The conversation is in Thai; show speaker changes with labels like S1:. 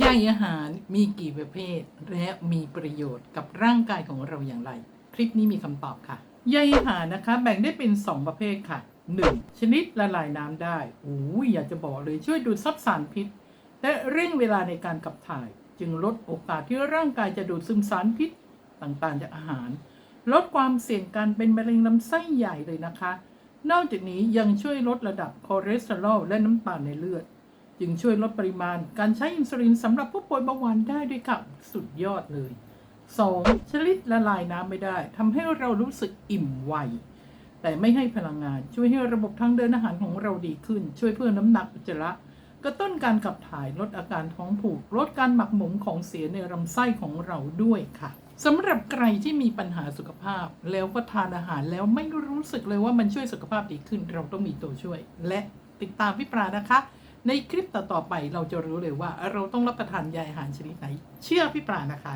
S1: ใยอาหารมีกี่ประเภท และมีประโยชน์กับร่างกายของเราอย่างไร คลิปนี้มีคำตอบค่ะใยอาหารนะคะแบ่งได้เป็น 2 ประเภทค่ะ 1. ชนิดละลายน้ำได้โอ้ยอยากจะบอกเลยช่วยดูดซับสารพิษ และเร่งเวลาในการขับถ่าย จึงลดโอกาสที่ร่างกายจะดูดซึมสารพิษต่างๆ จากอาหาร ลดความเสี่ยงการเป็นมะเร็งลำไส้ใหญ่เลยนะคะ นอกจากนี้ยังช่วยลดระดับคอเลสเตอรอลและน้ำตาลในเลือด จึงช่วยลดปริมาณการใช้อินซูลินสำหรับผู้ป่วยเบาหวานได้ด้วยค่ะสุดยอดเลย 2. ชนิดละลายน้ำไม่ได้ทำให้เรารู้สึกอิ่มไวแต่ไม่ให้พลังงานช่วยให้ระบบทางเดินอาหารของเราดีขึ้น ช่วยเพิ่มน้ำหนักอุจจาระกระตุ้นการขับถ่ายลดอาการท้องผูก ลดการหมักหมมของเสียในลำไส้ของเราด้วยค่ะสำหรับใครที่มีปัญหาสุขภาพ แล้วก็ทานอาหารแล้วไม่รู้สึกเลยว่ามันช่วยสุขภาพดีขึ้น เราต้องมีตัวช่วย และติดตามพี่ปรานะคะ ในคลิปต่อๆไปเราจะรู้เลยว่าเราต้องรับประทานยาอาหารชนิดไหน เชื่อพี่ปรานะคะ